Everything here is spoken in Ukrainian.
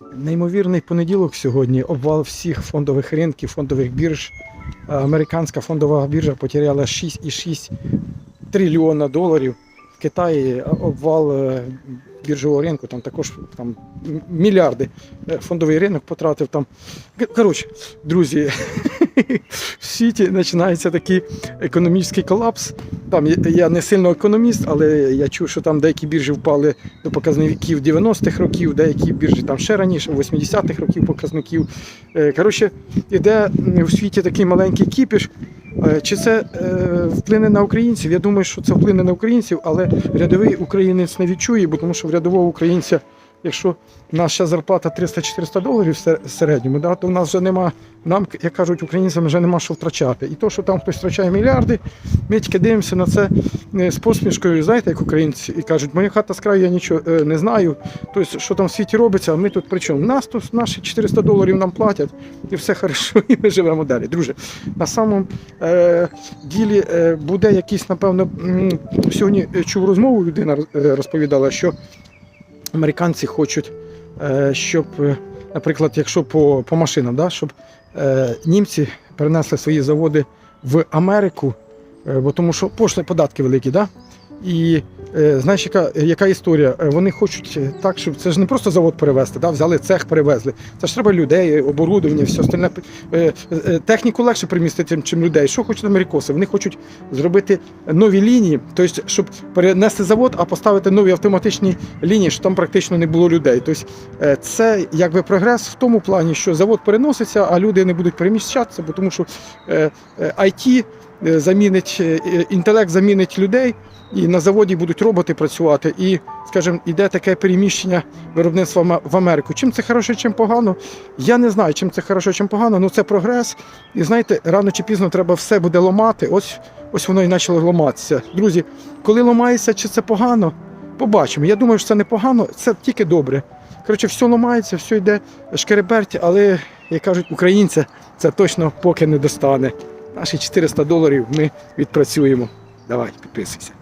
Неймовірний понеділок сьогодні. Обвал всіх фондових ринків, фондових бірж. Е, Американська фондова біржа потеряла 6,6 трильйона доларів. В Китаї обвал е, біржового ринку, там також там, мільярди. Е, Фондовий ринок потратив там. Коротше, друзі, в світі починається такий економічний колапс. Там я- не сильно економіст, але я чув, що там деякі біржі впали до показників 90-х років, деякі біржі там ще раніше, 80-х років показників. Е, Коротше, іде у світі такий маленький кіпіш. Е, Чи це е, вплине на українців? Я думаю, що це вплине на українців, але рядовий українець не відчує, бо тому що в рядового українця, якщо наша зарплата 300-400 доларів в середньому, да, то в нас вже нема, нам, як кажуть, українцям вже нема що втрачати. І то, що там хтось втрачає мільярди, ми тільки дивимося на це е, з посмішкою, знаєте, як українці, і кажуть, моя хата з краю, я нічого е, не знаю. Тобто, що там в світі робиться, а ми тут при чому? Нас тут наші 400 доларів нам платять, і все хорошо, і ми живемо далі. Друже, на самому е, ділі е, буде якийсь, напевно, сьогодні чув розмову, людина розповідала, що американці хочуть, е, щоб, е, наприклад, якщо по, по машинам, да, щоб е, німці перенесли свої заводи в Америку, бо тому що пошли податки великі, да? І знаєш, яка, яка історія? Е, Вони хочуть е, так, щоб це ж не просто завод перевезти, да? взяли цех, перевезли. Це ж треба людей, оборудовання, все остальне. Е, е, Техніку легше примістити, чим людей. Що хочуть америкоси? Вони хочуть зробити нові лінії, тобто, щоб перенести завод, а поставити нові автоматичні лінії, щоб там практично не було людей. Тобто, е, це якби прогрес в тому плані, що завод переноситься, а люди не будуть переміщатися, бо тому що е, е, IT е, замінить е, е, інтелект замінить людей, і на заводі будуть роботи працювати. І, скажімо, іде таке переміщення виробництва в Америку. Чим це хороше, чим погано? Я не знаю, чим це хороше, чим погано. Ну це прогрес. І знаєте, рано чи пізно треба все буде ламати. Ось ось воно і почало ламатися. Друзі, коли ламається, чи це погано? Побачимо. Я думаю, що це не погано, це тільки добре. Коротше, все ламається, все йде шкереберть, але, як кажуть, українця це точно поки не достане. Наші 400 доларів ми відпрацюємо. Давай, підписуйся.